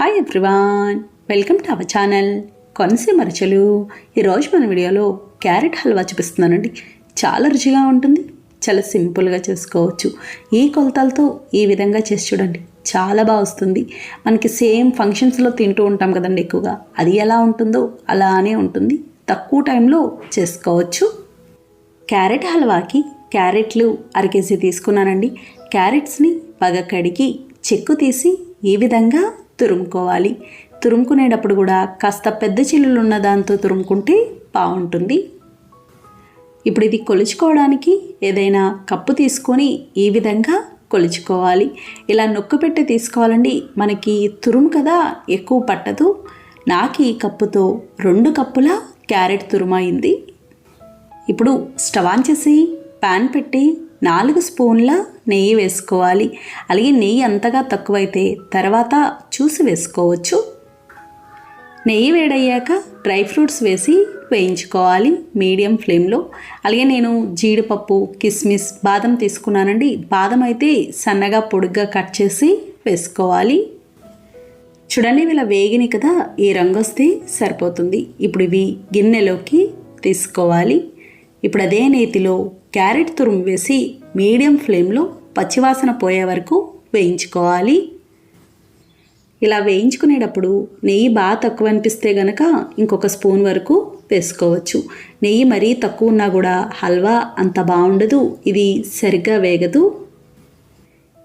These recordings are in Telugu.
Hi everyone welcome to our channel Konaseema రచలు ఈరోజు మన వీడియోలో క్యారెట్ హల్వా చూపిస్తున్నానండి. చాలా రుచిగా ఉంటుంది. చాలా సింపుల్గా చేసుకోవచ్చు. ఈ కొలతలతో ఈ విధంగా చేసి చూడండి. చాలా బాగా వస్తుంది. మనకి సేమ్ ఫంక్షన్స్లో తింటూ ఉంటాం కదండి ఎక్కువగా. అది ఎలా ఉంటుందో అలానే ఉంటుంది. తక్కువ టైంలో చేసుకోవచ్చు. క్యారెట్ హల్వాకి క్యారెట్లు అర కేజీ తీసుకున్నానండి. క్యారెట్స్ని బాగా కడిగి చెక్కు తీసి ఈ విధంగా తురుముకోవాలి. తురుముకునేటప్పుడు కూడా కాస్త పెద్ద చిల్లులు ఉన్న దాంతో తురుముకుంటే బాగుంటుంది. ఇప్పుడు ఇది కొలుచుకోవడానికి ఏదైనా కప్పు తీసుకొని ఈ విధంగా కొలుచుకోవాలి. ఇలా నొక్కు పెట్టి తీసుకోవాలండి. మనకి తురుము కదా ఎక్కువ పట్టదు. నాకు ఈ కప్పుతో రెండు కప్పుల క్యారెట్ తురుమైంది ఇప్పుడు స్టవ్ ఆన్ చేసి ప్యాన్ పెట్టి నాలుగు స్పూన్ల నెయ్యి వేసుకోవాలి. అలాగే నెయ్యి అంతగా తక్కువైతే తర్వాత చూసి వేసుకోవచ్చు. నెయ్యి వేడయ్యాక డ్రై ఫ్రూట్స్ వేసి వేయించుకోవాలి మీడియం ఫ్లేమ్లో. అలాగే నేను జీడిపప్పు కిస్మిస్ బాదం తీసుకున్నానండి. బాదం అయితే సన్నగా పొడుగ్గా కట్ చేసి వేసుకోవాలి. చూడండి ఇలా వేగిని కదా ఈ రంగు వస్తే సరిపోతుంది. ఇప్పుడు ఇవి గిన్నెలోకి తీసుకోవాలి. ఇప్పుడు అదే నేతిలో క్యారెట్ తురుము వేసి మీడియం ఫ్లేమ్లో పచ్చివాసన పోయే వరకు వేయించుకోవాలి. ఇలా వేయించుకునేటప్పుడు నెయ్యి బాగా తక్కువ అనిపిస్తే గనక ఇంకొక స్పూన్ వరకు వేసుకోవచ్చు. నెయ్యి మరీ తక్కువ ఉన్నా కూడా హల్వా అంత బాగుండదు ఇది సరిగ్గా వేగదు.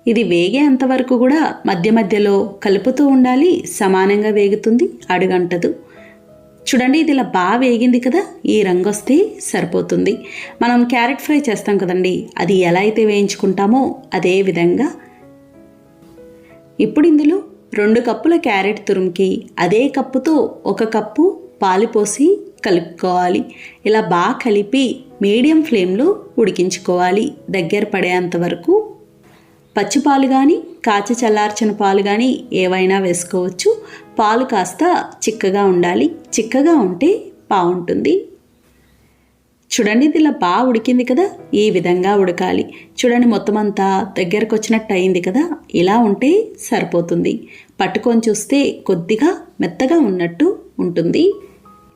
ఇది వేగేంత వరకు కూడా మధ్య మధ్యలో కలుపుతూ ఉండాలి సమానంగా వేగుతుంది అడుగంటదు. చూడండి ఇది ఇలా బాగా వేగింది కదా ఈ రంగు వస్తే సరిపోతుంది. మనం క్యారెట్ ఫ్రై చేస్తాం కదండి అది ఎలా అయితే వేయించుకుంటామో అదే విధంగా. ఇప్పుడు ఇందులో రెండు కప్పుల క్యారెట్ తురుముకి అదే కప్పుతో ఒక కప్పు పాలు పోసి కలుపుకోవాలి. ఇలా బాగా కలిపి మీడియం ఫ్లేమ్లో ఉడికించుకోవాలి. దగ్గర పడేంత వరకు పచ్చి పాలు కానీ కాచి చల్లార్చిన పాలు కానీ ఏవైనా వేసుకోవచ్చు. పాలు కాస్త చిక్కగా ఉండాలి. చిక్కగా ఉంటే బాగుంటుంది చూడండి ఇది ఇలా బాగా ఉడికింది కదా? ఈ విధంగా ఉడకాలి. చూడండి మొత్తం అంతా దగ్గరకు వచ్చినట్టు అయింది కదా? ఇలా ఉంటే సరిపోతుంది. పట్టుకొని చూస్తే కొద్దిగా మెత్తగా ఉన్నట్టు ఉంటుంది.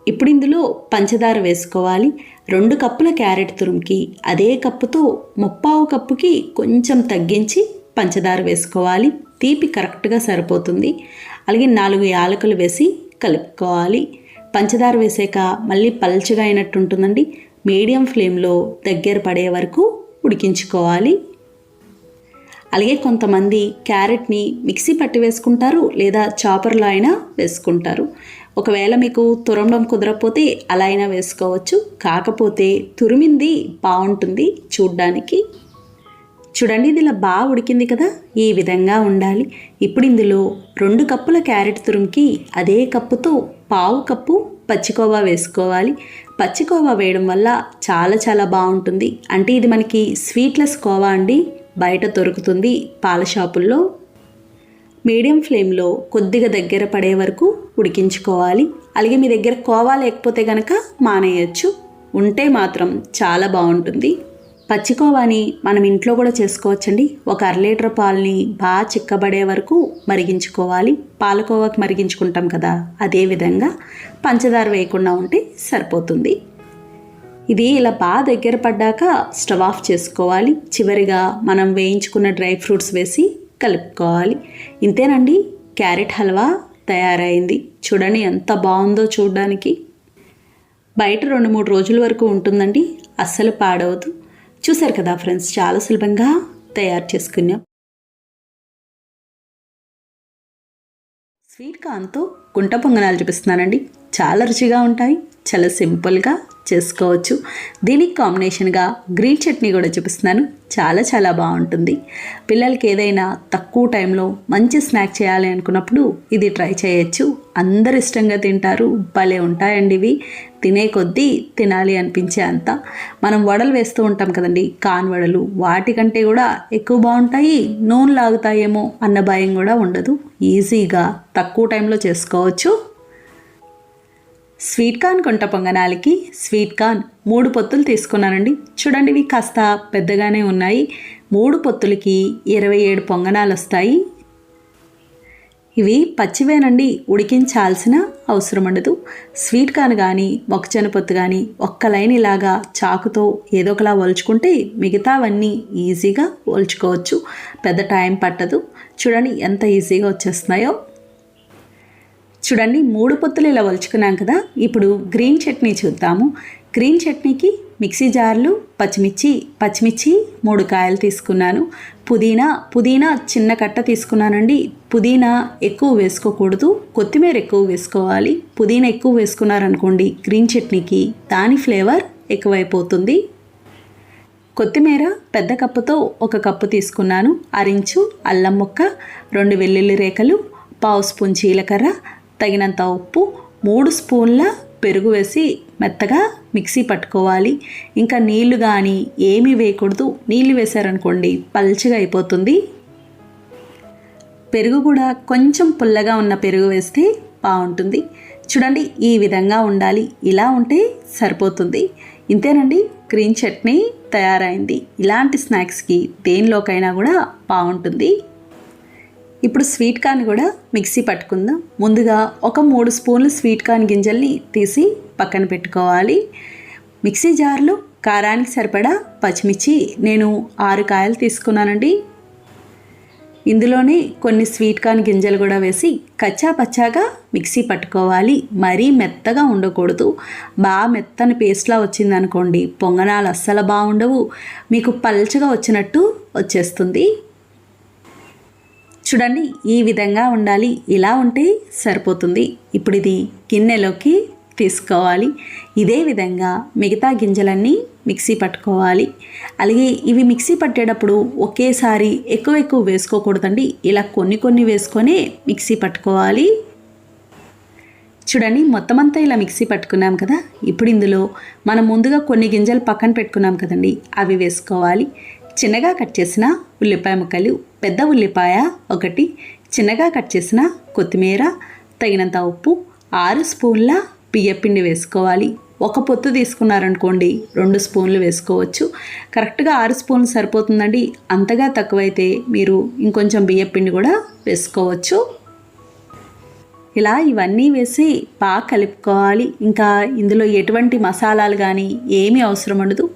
ఇప్పుడు ఇందులో పంచదార వేసుకోవాలి. రెండు కప్పుల క్యారెట్ తురుముకి అదే కప్పుతో ముప్పావు కప్పుకి కొంచెం తగ్గించి పంచదార వేసుకోవాలి. తీపి కరెక్ట్గా సరిపోతుంది. అలాగే నాలుగు యాలకులు వేసి కలుపుకోవాలి. పంచదార వేసాక మళ్ళీ పల్చగా అయినట్టు ఉంటుందండి. మీడియం ఫ్లేమ్లో దగ్గర పడే వరకు ఉడికించుకోవాలి. అలాగే కొంతమంది క్యారెట్ని మిక్సీ పట్టి వేసుకుంటారు లేదా చాపర్లో అయినా వేసుకుంటారు. ఒకవేళ మీకు తురమడం కుదరకపోతే అలా అయినా వేసుకోవచ్చు. కాకపోతే తురిమింది బాగుంటుంది చూడ్డానికి. చూడండి ఇది ఇలా బాగా ఉడికింది కదా? ఈ విధంగా ఉండాలి. ఇప్పుడు ఇందులో రెండు కప్పుల క్యారెట్ తురుముకి అదే కప్పుతో పావు కప్పు పచ్చికోవా వేసుకోవాలి. పచ్చికోవా వేయడం వల్ల చాలా చాలా బాగుంటుంది. అంటే ఇది మనకి స్వీట్లెస్ కోవా అండి బయట దొరుకుతుంది పాల షాపుల్లో. మీడియం ఫ్లేమ్లో కొద్దిగా దగ్గర పడే వరకు ఉడికించుకోవాలి. అలాగే మీ దగ్గర కోవా లేకపోతే కనుక మానేయచ్చు. ఉంటే మాత్రం చాలా బాగుంటుంది. పచ్చికోవాని మనం ఇంట్లో కూడా చేసుకోవచ్చండి. ఒక అర లీటర్ పాలని బాగా చిక్కబడే వరకు మరిగించుకోవాలి. పాలకోవాకి మరిగించుకుంటాం కదా అదే విధంగా పంచదార వేయకుండా ఉంటే సరిపోతుంది. ఇది ఇలా బాగా దగ్గర పడ్డాక స్టవ్ ఆఫ్ చేసుకోవాలి. చివరిగా మనం వేయించుకున్న డ్రై ఫ్రూట్స్ వేసి కలుపుకోవాలి. ఇంతేనండి. క్యారెట్ హల్వా తయారైంది. చూడండి ఎంత బాగుందో చూడడానికి. బయట రెండు మూడు రోజుల వరకు ఉంటుందండి. అస్సలు పాడవద్దు చూసారు కదా ఫ్రెండ్స్ చాలా సులభంగా తయారు చేసుకున్నాం. స్వీట్ కాన్తో గుంట పొంగనాలు చూపిస్తున్నానండి. చాలా రుచిగా ఉంటాయి. చాలా సింపుల్గా చేసుకోవచ్చు. దీనికి కాంబినేషన్గా గ్రీన్ చట్నీ కూడా చూపిస్తున్నాను. చాలా చాలా బాగుంటుంది. పిల్లలకి ఏదైనా తక్కువ టైంలో మంచి స్నాక్ చేయాలి అనుకున్నప్పుడు ఇది ట్రై చేయొచ్చు. అందరు ఇష్టంగా తింటారు. భలే ఉంటాయండి ఇవి. తినే కొద్దీ తినాలి అనిపించే అంత. మనం వడలు వేస్తూ ఉంటాం కదండి. కాన్ వడలు వాటికంటే కూడా ఎక్కువ బాగుంటాయి. నూనె లాగుతాయేమో అన్న భయం కూడా ఉండదు. ఈజీగా తక్కువ టైంలో చేసుకోవచ్చు. స్వీట్ కార్న్ కొంట పొంగనాలకి స్వీట్ కార్న్ మూడు పొత్తులు తీసుకున్నానండి. చూడండి ఇవి కాస్త పెద్దగానే ఉన్నాయి. మూడు పొత్తులకి ఇరవై ఏడు పొంగనాలు వస్తాయి. ఇవి పచ్చివేనండి ఉడికించాల్సిన అవసరం ఉండదు. స్వీట్ కార్న్ కానీ మొక్కజొన్న పొత్తు కానీ ఒక్క లైన్ ఇలాగా చాకుతో ఏదో ఒకలా ఒలుచుకుంటే మిగతావన్నీ ఈజీగా ఒలుచుకోవచ్చు. పెద్ద టైం పట్టదు. చూడండి ఎంత ఈజీగా వచ్చేస్తున్నాయో. చూడండి మూడు పొత్తులు ఇలా వలుచుకున్నాం కదా. ఇప్పుడు గ్రీన్ చట్నీ చూద్దాము. గ్రీన్ చట్నీకి మిక్సీ జార్లు పచ్చిమిర్చి పచ్చిమిర్చి మూడు కాయలు తీసుకున్నాను. పుదీనా పుదీనా చిన్న కట్ట తీసుకున్నానండి. పుదీనా ఎక్కువ వేసుకోకూడదు. కొత్తిమీర ఎక్కువ వేసుకోవాలి. పుదీనా ఎక్కువ వేసుకున్నారనుకోండి గ్రీన్ చట్నీకి దాని ఫ్లేవర్ ఎక్కువైపోతుంది. కొత్తిమీర పెద్ద కప్పుతో ఒక కప్పు తీసుకున్నాను. అరించు అల్లం ముక్క రెండు వెల్లుల్లి రేఖలు పావు స్పూన్ జీలకర్ర తగినంత ఉప్పు మూడు స్పూన్ల పెరుగు వేసి మెత్తగా మిక్సీ పట్టుకోవాలి. ఇంకా నీళ్ళు కానీ ఏమీ వేయకూడదు. నీళ్ళు వేశారనుకోండి పల్చగా అయిపోతుంది. పెరుగు కూడా కొంచెం పుల్లగా ఉన్న పెరుగు వేస్తే బాగుంటుంది. చూడండి ఈ విధంగా ఉండాలి. ఇలా ఉంటే సరిపోతుంది. ఇంతేనండి గ్రీన్ చట్నీ తయారైంది. ఇలాంటి స్నాక్స్కి దేనిలోకైనా కూడా బాగుంటుంది. ఇప్పుడు స్వీట్ కార్న్ కూడా మిక్సీ పట్టుకుందాం. ముందుగా ఒక మూడు స్పూన్లు స్వీట్ కార్న్ గింజల్ని తీసి పక్కన పెట్టుకోవాలి. మిక్సీ జార్లో కారానికి సరిపడా పచ్చిమిర్చి నేను ఆరు కాయలు తీసుకున్నానండి. ఇందులోనే కొన్ని స్వీట్ కార్న్ గింజలు కూడా వేసి కచ్చా పచ్చాగా మిక్సీ పట్టుకోవాలి. మరీ మెత్తగా ఉండకూడదు. బాగా మెత్తని పేస్ట్లా వచ్చిందనుకోండి పొంగనాలు అస్సలు బాగుండవు. మీకు పల్చగా వచ్చినట్టు వచ్చేస్తుంది. చూడండి ఈ విధంగా ఉండాలి. ఇలా ఉంటే సరిపోతుంది. ఇప్పుడు ఇది గిన్నెలోకి తీసుకోవాలి. ఇదే విధంగా మిగతా గింజలన్నీ మిక్సీ పట్టుకోవాలి. అలాగే ఇవి మిక్సీ పట్టేటప్పుడు ఒకేసారి ఎక్కువ ఎక్కువ వేసుకోకూడదండి. ఇలా కొన్ని కొన్ని వేసుకొని మిక్సీ పట్టుకోవాలి. చూడండి మొత్తం అంతా ఇలా మిక్సీ పట్టుకున్నాం కదా. ఇప్పుడు ఇందులో మనం ముందుగా కొన్ని గింజలు పక్కన పెట్టుకున్నాం కదండి. అవి వేసుకోవాలి. చిన్నగా కట్ చేసిన ఉల్లిపాయ ముక్కలు పెద్ద ఉల్లిపాయ ఒకటి చిన్నగా కట్ చేసిన కొత్తిమీర తగినంత ఉప్పు ఆరు స్పూన్ల బియ్యపిండి వేసుకోవాలి. ఒక పొత్తు తీసుకున్నారనుకోండి రెండు స్పూన్లు వేసుకోవచ్చు. కరెక్ట్గా ఆరు స్పూన్లు సరిపోతుందండి. అంతగా తక్కువైతే మీరు ఇంకొంచెం బియ్యపిండి కూడా వేసుకోవచ్చు. ఇలా ఇవన్నీ వేసి బాగా కలుపుకోవాలి. ఇంకా ఇందులో ఎటువంటి మసాలాలు కానీ ఏమీ అవసరం ఉండదు.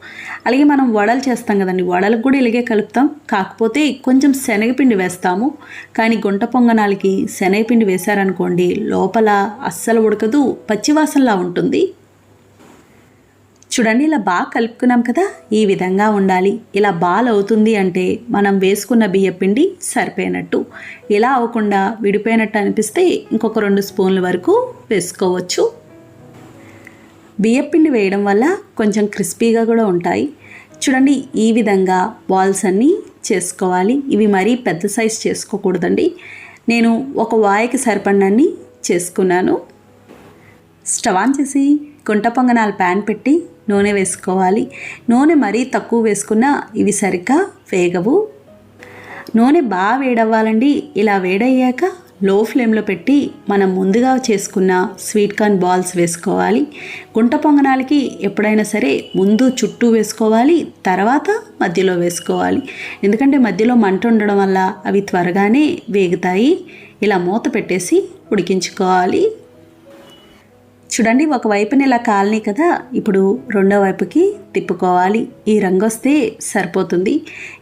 అలాగే మనం వడలు చేస్తాం కదండి వడలకు కూడా ఇలాగే కలుపుతాం. కాకపోతే కొంచెం శనగపిండి వేస్తాము. కానీ గుంట పొంగనాలకి శనగపిండి వేశారనుకోండి లోపల అస్సలు ఉడకదు పచ్చివాసనలా ఉంటుంది. చూడండి ఇలా బాగా కలుపుకున్నాం కదా ఈ విధంగా ఉండాలి. ఇలా బాల్ అవుతుంది అంటే మనం వేసుకున్న బియ్యపిండి సరిపోయినట్టు. ఇలా అవ్వకుండా విడిపోయినట్టు అనిపిస్తే ఇంకొక రెండు స్పూన్ల వరకు వేసుకోవచ్చు. బియ్యపిండి వేయడం వల్ల కొంచెం క్రిస్పీగా కూడా ఉంటాయి. చూడండి ఈ విధంగా బాల్స్ అన్నీ చేసుకోవాలి. ఇవి మరీ పెద్ద సైజ్ చేసుకోకూడదండి. నేను ఒక వాయకి సరిపడినన్ని చేసుకున్నాను. స్టవ్ ఆన్ చేసి గుంట పొంగనాలు ప్యాన్ పెట్టి నూనె వేసుకోవాలి. నూనె మరీ తక్కువ వేసుకున్నా ఇవి సరిగ్గా వేగవు. నూనె బాగా వేడవ్వాలండి. ఇలా వేడయ్యాక లో ఫ్లేమ్లో పెట్టి మనం ముందుగా చేసుకున్న స్వీట్ కార్న్ బాల్స్ వేసుకోవాలి. గుంట పొంగనాలకి ఎప్పుడైనా సరే ముందు చుట్టూ వేసుకోవాలి తర్వాత మధ్యలో వేసుకోవాలి. ఎందుకంటే మధ్యలో మంట ఉండడం వల్ల అవి త్వరగానే వేగుతాయి. ఇలా మూత పెట్టేసి ఉడికించుకోవాలి. చూడండి ఒక వైపున ఇలా కాలనీ కదా ఇప్పుడు రెండో వైపుకి తిప్పుకోవాలి. ఈ రంగు వస్తే సరిపోతుంది.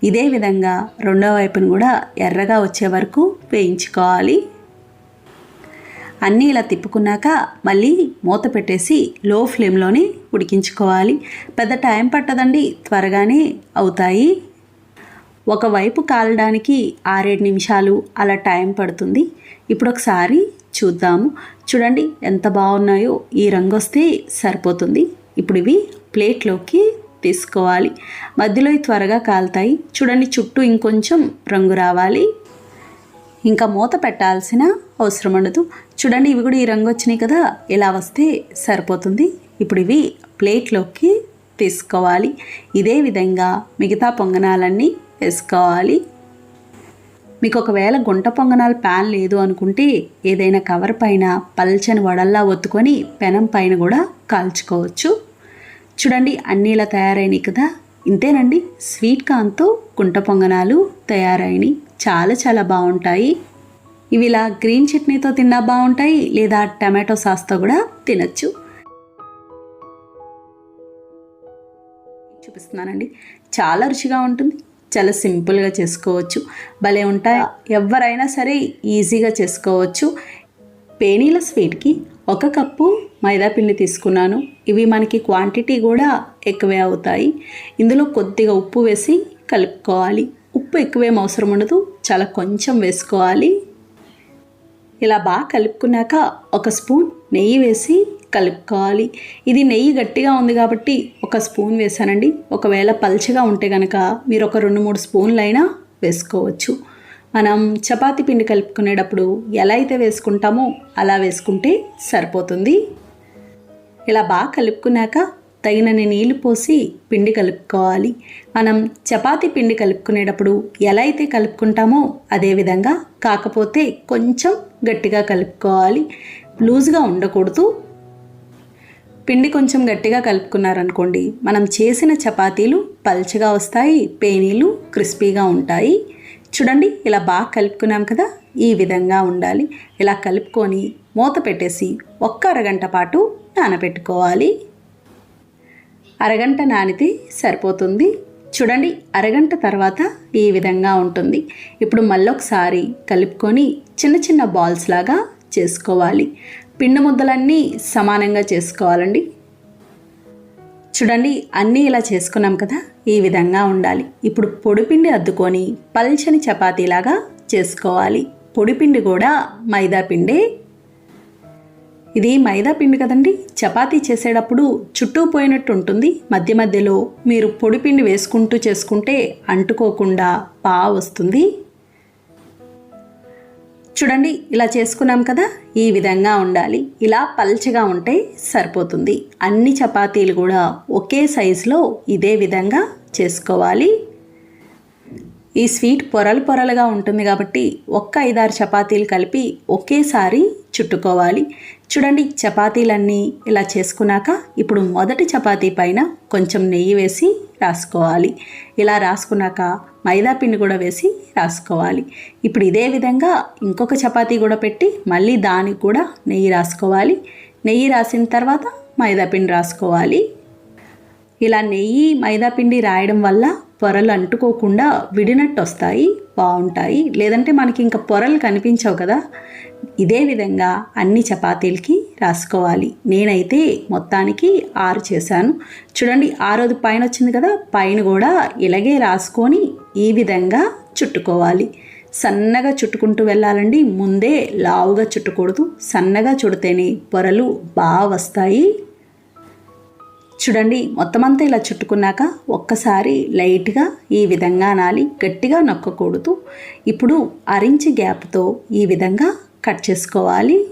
ఇదే విధంగా రెండో వైపును కూడా ఎర్రగా వచ్చే వరకు వేయించుకోవాలి. అన్నీ ఇలా తిప్పుకున్నాక మళ్ళీ మూత పెట్టేసి లో ఫ్లేమ్లోనే ఉడికించుకోవాలి. పెద్ద టైం పట్టదండి త్వరగానే అవుతాయి. ఒకవైపు కాలడానికి ఆరేడు నిమిషాలు అలా టైం పడుతుంది. ఇప్పుడు ఒకసారి చూద్దాము. చూడండి ఎంత బాగున్నాయో. ఈ రంగు వస్తే సరిపోతుంది. ఇప్పుడు ఇవి ప్లేట్లోకి తీసుకోవాలి. మధ్యలో త్వరగా కాలుతాయి. చూడండి చుట్టూ ఇంకొంచెం రంగు రావాలి. ఇంకా మూత పెట్టాల్సిన అవసరం ఉండదు. చూడండి ఇవి కూడా ఈ రంగు వచ్చినాయి కదా. ఇలా వస్తే సరిపోతుంది. ఇప్పుడు ఇవి ప్లేట్లోకి తీసుకోవాలి. ఇదే విధంగా మిగతా పొంగనాలన్నీ వేసుకోవాలి. మీకు ఒకవేళ గుంట పొంగనాలు ప్యాన్ లేదు అనుకుంటే ఏదైనా కవర్ పైన పల్చని వడల్లా ఒత్తుకొని పెనం పైన కూడా కాల్చుకోవచ్చు. చూడండి అన్నీ ఇలా తయారైనాయి కదా. ఇంతేనండి స్వీట్ కాన్తో గుంట పొంగనాలు తయారైనవి చాలా చాలా బాగుంటాయి. ఇవి ఇలా గ్రీన్ చట్నీతో తిన్నా బాగుంటాయి లేదా టమాటో సాస్తో కూడా తినచ్చు. చూపిస్తున్నానండి. చాలా రుచిగా ఉంటుంది. చాలా సింపుల్గా చేసుకోవచ్చు. భలే ఉంటాయి. ఎవరైనా సరే ఈజీగా చేసుకోవచ్చు. పేనీల స్వీట్కి ఒక కప్పు మైదాపిండి తీసుకున్నాను. ఇవి మనకి క్వాంటిటీ కూడా ఎక్కువే అవుతాయి. ఇందులో కొద్దిగా ఉప్పు వేసి కలుపుకోవాలి. ఉప్పు ఎక్కువేం అవసరం ఉండదు. చాలా కొంచెం వేసుకోవాలి. ఇలా బాగా కలుపుకున్నాక ఒక స్పూన్ నెయ్యి వేసి కలుపుకోవాలి ఇది నెయ్యి గట్టిగా ఉంది కాబట్టి ఒక స్పూన్ వేసానండి ఒకవేళ పల్చగా ఉంటే కనుక మీరు ఒక రెండు మూడు స్పూన్లైనా వేసుకోవచ్చు. మనం చపాతీ పిండి కలుపుకునేటప్పుడు ఎలా అయితే వేసుకుంటామో అలా వేసుకుంటే సరిపోతుంది. ఇలా బాగా కలుపుకున్నాక తగినన్ని నీళ్ళు పోసి పిండి కలుపుకోవాలి. మనం చపాతి పిండి కలుపుకునేటప్పుడు ఎలా అయితే కలుపుకుంటామో అదేవిధంగా కాకపోతే కొంచెం గట్టిగా కలుపుకోవాలి. లూజ్గా ఉండకూడదు. పిండి కొంచెం గట్టిగా కలుపుకున్నారనుకోండి మనం చేసిన చపాతీలు పల్చగా వస్తాయి పేనీలు క్రిస్పీగా ఉంటాయి. చూడండి ఇలా బాగా కలుపుకున్నాం కదా ఈ విధంగా ఉండాలి. ఇలా కలుపుకొని మూత పెట్టేసి ఒక్క అరగంట పాటు నానబెట్టుకోవాలి. అరగంట నానితే సరిపోతుంది. చూడండి అరగంట తర్వాత ఈ విధంగా ఉంటుంది. ఇప్పుడు మళ్ళొకసారి కలుపుకొని చిన్న చిన్న బాల్స్ లాగా చేసుకోవాలి. పిండి ముద్దలన్నీ సమానంగా చేసుకోవాలండి. చూడండి అన్నీ ఇలా చేసుకున్నాం కదా ఈ విధంగా ఉండాలి. ఇప్పుడు పొడిపిండి అద్దుకొని పల్చని చపాతీలాగా చేసుకోవాలి. పొడిపిండి కూడా మైదా పిండే. ఇది మైదా పిండి కదండి చపాతీ చేసేటప్పుడు చుట్టూ పోయినట్టు ఉంటుంది. మధ్య మధ్యలో మీరు పొడిపిండి వేసుకుంటూ చేసుకుంటే అంటుకోకుండా బాగా వస్తుంది. చూడండి ఇలా చేసుకున్నాం కదా ఈ విధంగా ఉండాలి. ఇలా పల్చగా ఉంటే సరిపోతుంది. అన్ని చపాతీలు కూడా ఒకే సైజులో ఇదే విధంగా చేసుకోవాలి. ఈ స్వీట్ పొరలు పొరలుగా ఉంటుంది కాబట్టి ఒక్క ఐదారు చపాతీలు కలిపి ఒకేసారి చుట్టుకోవాలి. చూడండి చపాతీలన్నీ ఇలా చేసుకున్నాక ఇప్పుడు మొదటి చపాతీ పైన కొంచెం నెయ్యి వేసి రాసుకోవాలి. ఇలా రాసుకున్నాక మైదా పిండి కూడా వేసి రాసుకోవాలి. ఇప్పుడు ఇదే విధంగా ఇంకొక చపాతీ కూడా పెట్టి మళ్ళీ దానికి కూడా నెయ్యి రాసుకోవాలి. నెయ్యి రాసిన తర్వాత మైదాపిండి రాసుకోవాలి. ఇలా నెయ్యి మైదాపిండి రాయడం వల్ల పొరలు అంటుకోకుండా విడినట్టు వస్తాయి బాగుంటాయి. లేదంటే మనకి ఇంకా పొరలు కనిపించవు కదా. ఇదే విధంగా అన్ని చపాతీలకి రాసుకోవాలి. నేనైతే మొత్తానికి ఆరు చేశాను. చూడండి ఆరోది పైన వచ్చింది కదా పైన కూడా ఇలాగే రాసుకొని ఈ విధంగా చుట్టుకోవాలి. సన్నగా చుట్టుకుంటూ వెళ్ళాలండి. ముందే లావుగా చుట్టకూడదు. సన్నగా చుడితేనే పొరలు బాగా వస్తాయి. చూడండి మొత్తం అంతా ఇలా చుట్టుకున్నాక ఒక్కసారి లైట్గా ఈ విధంగా అనాలి గట్టిగా నొక్కకూడదు. ఇప్పుడు అరించి గ్యాప్తో ఈ విధంగా కట్ చేసుకోవాలి.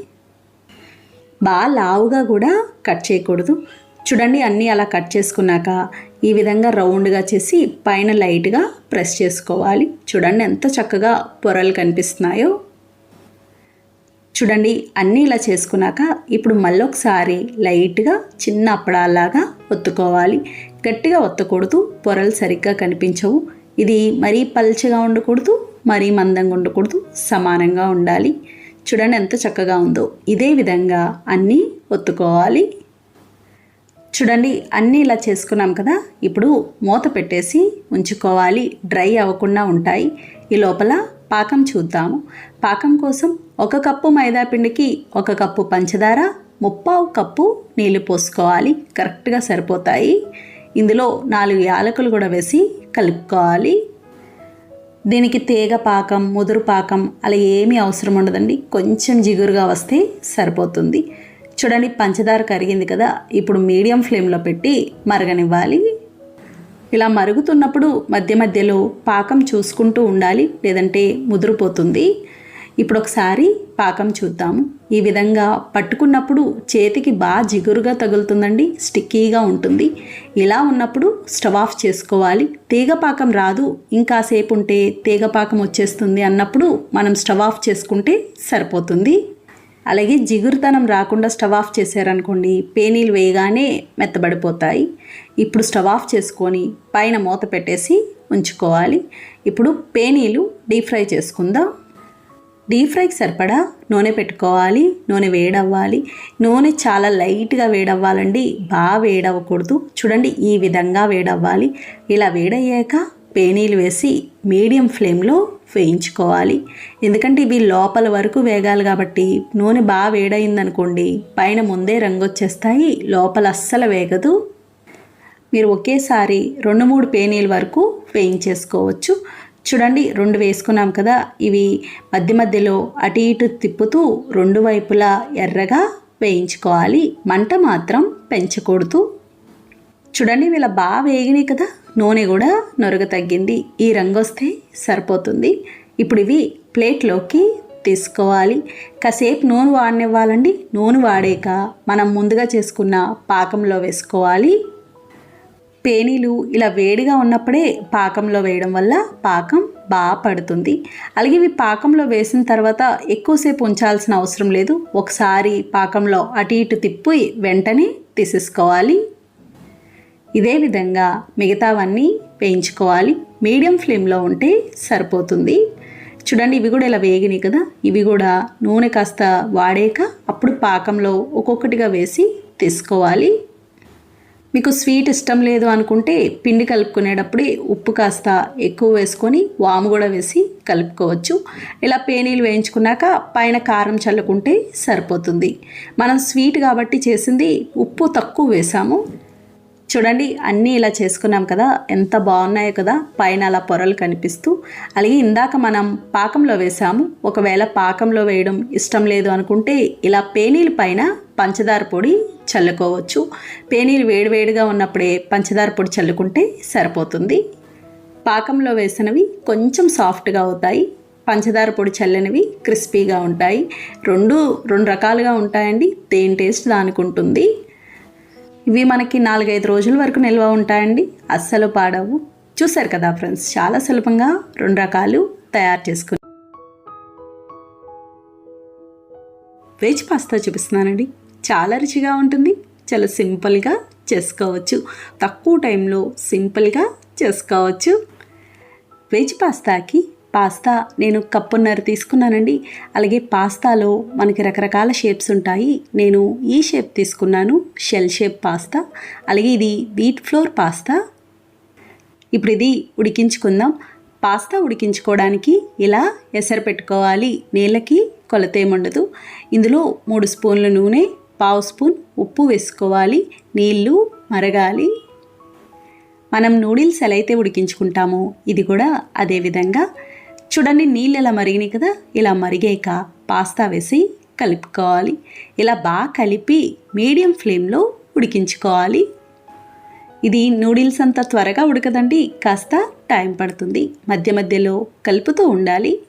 బాగా లావుగా కూడా కట్ చేయకూడదు. చూడండి అన్నీ అలా కట్ చేసుకున్నాక ఈ విధంగా రౌండ్గా చేసి పైన లైట్గా ప్రెస్ చేసుకోవాలి. చూడండి ఎంత చక్కగా పొరలు కనిపిస్తున్నాయో. చూడండి అన్నీ ఇలా చేసుకున్నాక ఇప్పుడు మళ్ళొకసారి లైట్గా చిన్న అప్పడాలాగా ఒత్తుకోవాలి. గట్టిగా ఒత్తకూడదు. పొరలు సరిగ్గా కనిపించవు. ఇది మరీ పల్చగా ఉండకూడదు మరీ మందంగా ఉండకూడదు. సమానంగా ఉండాలి. చూడండి ఎంత చక్కగా ఉందో. ఇదే విధంగా అన్నీ ఒత్తుకోవాలి. చూడండి అన్నీ ఇలా చేసుకున్నాం కదా? ఇప్పుడు మూత పెట్టేసి ఉంచుకోవాలి. డ్రై అవ్వకుండా ఉంటాయి. ఈ లోపల పాకం చూద్దాము. పాకం కోసం ఒక కప్పు మైదా పిండికి ఒక కప్పు పంచదార ముప్పావు కప్పు నీళ్ళు పోసుకోవాలి. కరెక్ట్గా సరిపోతాయి. ఇందులో నాలుగు యాలకులు కూడా వేసి కలుపుకోవాలి. దీనికి తీగ పాకం ముదురు పాకం అలా ఏమీ అవసరం ఉండదండి. కొంచెం జిగురుగా వస్తే సరిపోతుంది. చూడండి పంచదార కరిగింది కదా. ఇప్పుడు మీడియం ఫ్లేమ్లో పెట్టి మరగనివ్వాలి. ఇలా మరుగుతున్నప్పుడు మధ్య మధ్యలో పాకం చూసుకుంటూ ఉండాలి. లేదంటే ముదిరిపోతుంది ఇప్పుడు ఒకసారి పాకం చూద్దాము. ఈ విధంగా పట్టుకున్నప్పుడు చేతికి బాగా జిగురుగా తగులుతుందండి స్టిక్కీగా ఉంటుంది. ఇలా ఉన్నప్పుడు స్టవ్ ఆఫ్ చేసుకోవాలి. తీగపాకం రాదు ఇంకాసేపు ఉంటే తీగపాకం వచ్చేస్తుంది అన్నప్పుడు మనం స్టవ్ ఆఫ్ చేసుకుంటే సరిపోతుంది. అలాగే జిగురుతనం రాకుండా స్టవ్ ఆఫ్ చేశారనుకోండి పేనీలు వేయగానే మెత్తబడిపోతాయి. ఇప్పుడు స్టవ్ ఆఫ్ చేసుకొని పైన మూత పెట్టేసి ఉంచుకోవాలి. ఇప్పుడు పేనీలు డీప్ ఫ్రై చేసుకుందాం. డీప్ ఫ్రైకి సరిపడా నూనె పెట్టుకోవాలి నూనె వేడవ్వాలి. నూనె చాలా లైట్గా వేడవ్వాలండి. బాగా వేడవ్వకూడదు. చూడండి ఈ విధంగా వేడవ్వాలి. ఇలా వేడయ్యాక పేనీలు వేసి మీడియం ఫ్లేమ్లో వేయించుకోవాలి. ఎందుకంటే ఇవి లోపల వరకు వేగాలి కాబట్టి నూనె బాగా వేడయిందనుకోండి పైన ముందే రంగు వచ్చేస్తాయి లోపల అస్సలు వేగదు. మీరు ఒకేసారి రెండు మూడు పేనీల వరకు వేయించేసుకోవచ్చు. చూడండి రెండు వేసుకున్నాం కదా. ఇవి మధ్య మధ్యలో అటు ఇటు తిప్పుతూ రెండు వైపులా ఎర్రగా వేయించుకోవాలి. మంట మాత్రం పెంచకూడదు. చూడండి వీళ్ళ బాగా వేగినాయి కదా. నూనె కూడా నొరగ తగ్గింది. ఈ రంగు వస్తే సరిపోతుంది. ఇప్పుడు ఇవి ప్లేట్లోకి తీసుకోవాలి. కాసేపు నూనె వాడనివ్వాలండి. నూనె వాడాక మనం ముందుగా చేసుకున్న పాకంలో వేసుకోవాలి. పేనీలు ఇలా వేడిగా ఉన్నప్పుడే పాకంలో వేయడం వల్ల పాకం బాగా పడుతుంది. అలాగే ఇవి పాకంలో వేసిన తర్వాత ఎక్కువసేపు ఉంచాల్సిన అవసరం లేదు. ఒకసారి పాకంలో అటు ఇటు తిప్పి వెంటనే తీసేసుకోవాలి. ఇదే విధంగా మిగతావన్నీ వేయించుకోవాలి. మీడియం ఫ్లేమ్లో ఉంటే సరిపోతుంది. చూడండి ఇవి కూడా ఇలా వేగినాయి కదా. ఇవి కూడా నూనె కాస్త వాడాక అప్పుడు పాకంలో ఒక్కొక్కటిగా వేసి తీసుకోవాలి. మీకు స్వీట్ ఇష్టం లేదు అనుకుంటే పిండి కలుపుకునేటప్పుడే ఉప్పు కాస్త ఎక్కువ వేసుకొని వాము కూడా వేసి కలుపుకోవచ్చు. ఇలా పేనీలు వేయించుకున్నాక పైన కారం చల్లుకుంటే సరిపోతుంది. మనం స్వీట్ కాబట్టి చేసింది ఉప్పు తక్కువ వేసాము. చూడండి అన్నీ ఇలా చేసుకున్నాం కదా ఎంత బాగున్నాయో కదా పైన అలా పొరలు కనిపిస్తూ. అలాగే ఇందాక మనం పాకంలో వేసాము ఒకవేళ పాకంలో వేయడం ఇష్టం లేదు అనుకుంటే ఇలా పేనీల పైన పంచదార పొడి చల్లుకోవచ్చు. పేనీలు వేడివేడిగా ఉన్నప్పుడే పంచదార పొడి చల్లుకుంటే సరిపోతుంది. పాకంలో వేసినవి కొంచెం సాఫ్ట్గా అవుతాయి. పంచదార పొడి చల్లనివి క్రిస్పీగా ఉంటాయి. రెండు రెండు రకాలుగా ఉంటాయండి. దేని టేస్ట్ దానికి ఉంటుంది. ఇవి మనకి నాలుగైదు రోజుల వరకు నిల్వ ఉంటాయండి. అస్సలు పాడవు. చూసారు కదా ఫ్రెండ్స్ చాలా సులభంగా రెండు రకాలు తయారు చేసుకుని వెజ్ పాస్తా చూపిస్తున్నానండి. చాలా రుచిగా ఉంటుంది. చాలా సింపుల్గా చేసుకోవచ్చు. తక్కువ టైంలో సింపుల్గా చేసుకోవచ్చు. వెజ్ పాస్తాకి పాస్తా నేను కప్పున్నర తీసుకున్నానండి. అలాగే పాస్తాలో మనకి రకరకాల షేప్స్ ఉంటాయి. నేను ఈ షేప్ తీసుకున్నాను. Shell shape pasta. అలాగే ఇది వీట్ ఫ్లోర్ పాస్తా. ఇప్పుడు ఇది ఉడికించుకుందాం. పాస్తా ఉడికించుకోవడానికి ఇలా ఎసరు పెట్టుకోవాలి. నీళ్ళకి కొలత ఏముండదు. ఇందులో మూడు స్పూన్ల నూనె పావు స్పూన్ ఉప్పు వేసుకోవాలి. నీళ్ళు మరగాలి. మనం నూడిల్స్ ఎలా అయితే ఉడికించుకుంటామో ఇది కూడా అదే విధంగా చూడండి నీళ్ళు ఎలా మరిగినాయి కదా? ఇలా మరిగాక పాస్తా వేసి కలుపుకోవాలి. ఇలా బాగా కలిపి మీడియం ఫ్లేమ్లో ఉడికించుకోవాలి. ఇది నూడిల్స్ అంత త్వరగా ఉడకదండి కాస్త టైం పడుతుంది. మధ్య మధ్యలో కలుపుతూ ఉండాలి.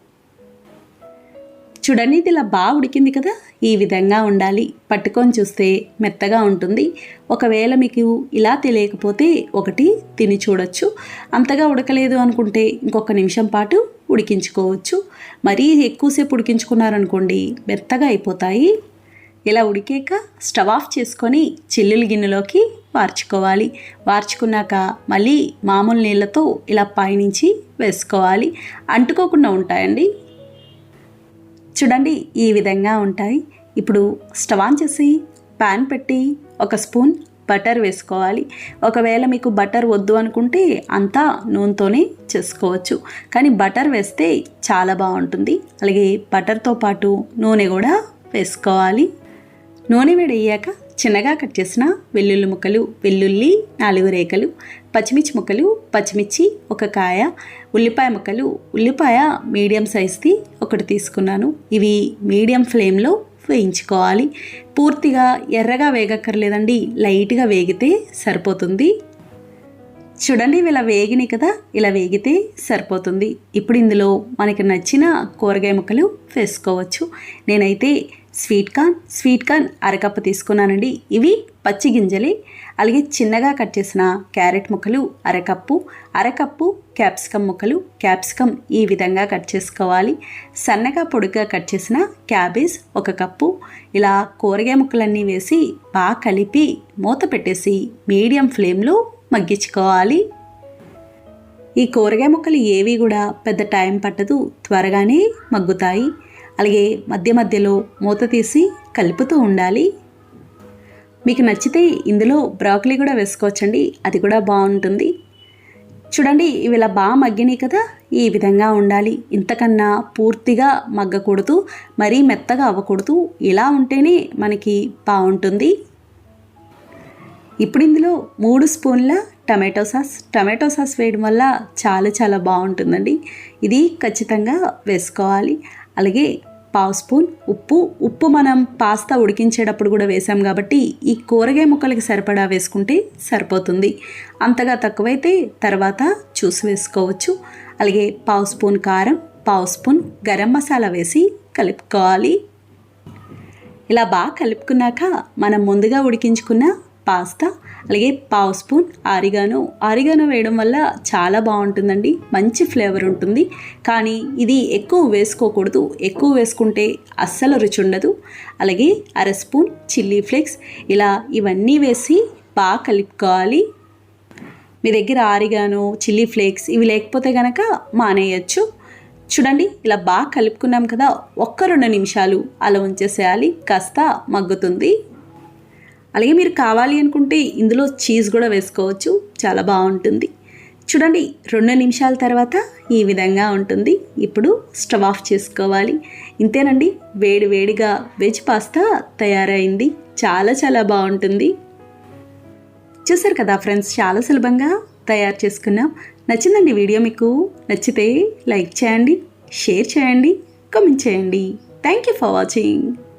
చూడండి ఇది ఇలా బాగా ఉడికింది కదా? ఈ విధంగా ఉండాలి. పట్టుకొని చూస్తే మెత్తగా ఉంటుంది. ఒకవేళ మీకు ఇలా తెలియకపోతే ఒకటి తిని చూడొచ్చు. అంతగా ఉడకలేదు అనుకుంటే ఇంకొక నిమిషం పాటు ఉడికించుకోవచ్చు. మరీ ఎక్కువసేపు ఉడికించుకున్నారనుకోండి మెత్తగా అయిపోతాయి. ఇలా ఉడికాక స్టవ్ ఆఫ్ చేసుకొని చిల్లుల గిన్నెలోకి వార్చుకోవాలి. వార్చుకున్నాక మళ్ళీ మామూలు నీళ్ళతో ఇలా పైనుంచి వేసుకోవాలి. అంటుకోకుండా ఉంటాయండి. చూడండి ఈ విధంగా ఉంటాయి. ఇప్పుడు స్టవ్ ఆన్ చేసి ప్యాన్ పెట్టి ఒక స్పూన్ బటర్ వేసుకోవాలి. ఒకవేళ మీకు బటర్ వద్దు అనుకుంటే అంతా నూనెతోనే చేసుకోవచ్చు. కానీ బటర్ వేస్తే చాలా బాగుంటుంది. అలాగే బటర్తో పాటు నూనె కూడా వేసుకోవాలి. నూనె వేడయ్యాక చిన్నగా కట్ చేసిన వెల్లుల్లి ముక్కలు వెల్లుల్లి నాలుగు రేఖలు పచ్చిమిర్చి ముక్కలు పచ్చిమిర్చి ఒక కాయ ఉల్లిపాయ ముక్కలు ఉల్లిపాయ మీడియం సైజ్ది ఒకటి తీసుకున్నాను. ఇవి మీడియం ఫ్లేమ్లో వేయించుకోవాలి. పూర్తిగా ఎర్రగా వేగక్కర్లేదండి. లైట్గా వేగితే సరిపోతుంది. చూడండి ఇలా వేగినాయి కదా? ఇలా వేగితే సరిపోతుంది. ఇప్పుడు ఇందులో మనకి నచ్చిన కూరగాయ ముక్కలు వేసుకోవచ్చు. నేనైతే స్వీట్ కార్న్ స్వీట్ కార్న్ అరకప్పు తీసుకున్నానండి. ఇవి పచ్చి గింజలే. అలాగే చిన్నగా కట్ చేసిన క్యారెట్ ముక్కలు అరకప్పు అరకప్పు క్యాప్సికమ్ ముక్కలు క్యాప్సికమ్ ఈ విధంగా కట్ చేసుకోవాలి. సన్నగా పొడుగ్గా కట్ చేసిన క్యాబేజ్ ఒక కప్పు. ఇలా కూరగాయ ముక్కలన్నీ వేసి బాగా కలిపి మూత పెట్టేసి మీడియం ఫ్లేమ్లో మగ్గించుకోవాలి. ఈ కూరగాయ ముక్కలు ఏవి కూడా పెద్ద టైం పట్టదు త్వరగానే మగ్గుతాయి. అలాగే మధ్య మధ్యలో మూత తీసి కలుపుతూ ఉండాలి. మీకు నచ్చితే ఇందులో బ్రాకలీ కూడా వేసుకోవచ్చండి. అది కూడా బాగుంటుంది. చూడండి ఇవి ఇలా బాగా మగ్గినాయి కదా ఈ విధంగా ఉండాలి. ఇంతకన్నా పూర్తిగా మగ్గకూడదు మరీ మెత్తగా అవ్వకూడదు. ఇలా ఉంటేనే మనకి బాగుంటుంది. ఇప్పుడు ఇందులో మూడు స్పూన్ల టమాటో సాస్. టమాటో సాస్ వేయడం వల్ల చాలా చాలా బాగుంటుందండి. ఇది ఖచ్చితంగా వేసుకోవాలి. అలాగే పావు స్పూన్ ఉప్పు. ఉప్పు మనం పాస్తా ఉడికించేటప్పుడు కూడా వేసాం కాబట్టి ఈ కూరగాయ ముక్కలకి సరిపడా వేసుకుంటే సరిపోతుంది. అంతగా తక్కువైతే తర్వాత చూసి వేసుకోవచ్చు. అలాగే పావు స్పూన్ కారం పావు స్పూన్ గరం మసాలా వేసి కలుపుకోవాలి. ఇలా బాగా కలుపుకున్నాక మనం ముందుగా ఉడికించుకున్న పాస్తా అలాగే పావు స్పూన్ ఆరిగాను. ఆరిగాను వేయడం వల్ల చాలా బాగుంటుందండి. మంచి ఫ్లేవర్ ఉంటుంది. కానీ ఇది ఎక్కువ వేసుకోకూడదు. ఎక్కువ వేసుకుంటే అస్సలు రుచి ఉండదు అలాగే అర స్పూన్ చిల్లీ ఫ్లేక్స్. ఇలా ఇవన్నీ వేసి బాగా కలుపుకోవాలి. మీ దగ్గర ఆరిగాను చిల్లీ ఫ్లేక్స్ ఇవి లేకపోతే కనుక మానేయచ్చు. చూడండి ఇలా బాగా కలుపుకున్నాం కదా ఒక్క రెండు నిమిషాలు అలా ఉంచేసేయాలి. కాస్త మగ్గుతుంది. అలాగే మీరు కావాలి అనుకుంటే ఇందులో చీజ్ కూడా వేసుకోవచ్చు. చాలా బాగుంటుంది. చూడండి రెండు నిమిషాల తర్వాత ఈ విధంగా ఉంటుంది. ఇప్పుడు స్టవ్ ఆఫ్ చేసుకోవాలి. ఇంతేనండి వేడి వేడిగా వెజ్ పాస్తా తయారైంది. చాలా చాలా బాగుంటుంది. చూసారు కదా ఫ్రెండ్స్ చాలా సులభంగా తయారు చేసుకున్నాం. నచ్చిందండి వీడియో మీకు నచ్చితే లైక్ చేయండి షేర్ చేయండి కామెంట్ చేయండి. Thank you for watching